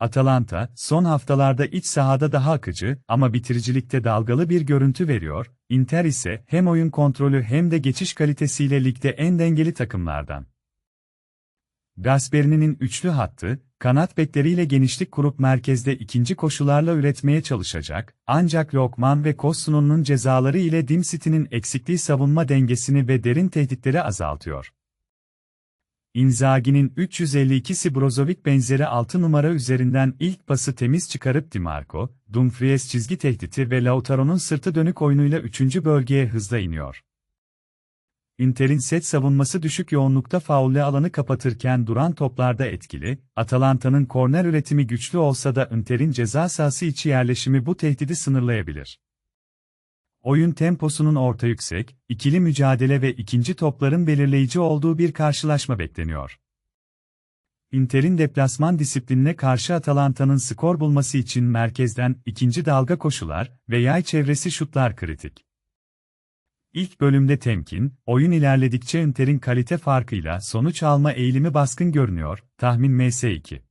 Atalanta, son haftalarda iç sahada daha akıcı ama bitiricilikte dalgalı bir görüntü veriyor, Inter ise hem oyun kontrolü hem de geçiş kalitesiyle ligde en dengeli takımlardan. Gasperini'nin üçlü hattı, kanat bekleriyle genişlik kurup merkezde ikinci koşularla üretmeye çalışacak, ancak Lokman ve Kosunun'un cezaları ile Dim City'nin eksikliği savunma dengesini ve derin tehditleri azaltıyor. Inzaghi'nin 352'si Brozovic benzeri 6 numara üzerinden ilk pası temiz çıkarıp Dimarco, Dumfries çizgi tehditi ve Lautaro'nun sırtı dönük oyunuyla 3. bölgeye hızla iniyor. Inter'in set savunması düşük yoğunlukta faulle alanı kapatırken duran toplarda etkili, Atalanta'nın korner üretimi güçlü olsa da Inter'in ceza sahası içi yerleşimi bu tehdidi sınırlayabilir. Oyun temposunun orta yüksek, ikili mücadele ve ikinci topların belirleyici olduğu bir karşılaşma bekleniyor. Inter'in deplasman disiplinine karşı Atalanta'nın skor bulması için merkezden ikinci dalga koşular ve yay çevresi şutlar kritik. İlk bölümde temkin, oyun ilerledikçe Inter'in kalite farkıyla sonuç alma eğilimi baskın görünüyor, tahmin MS2.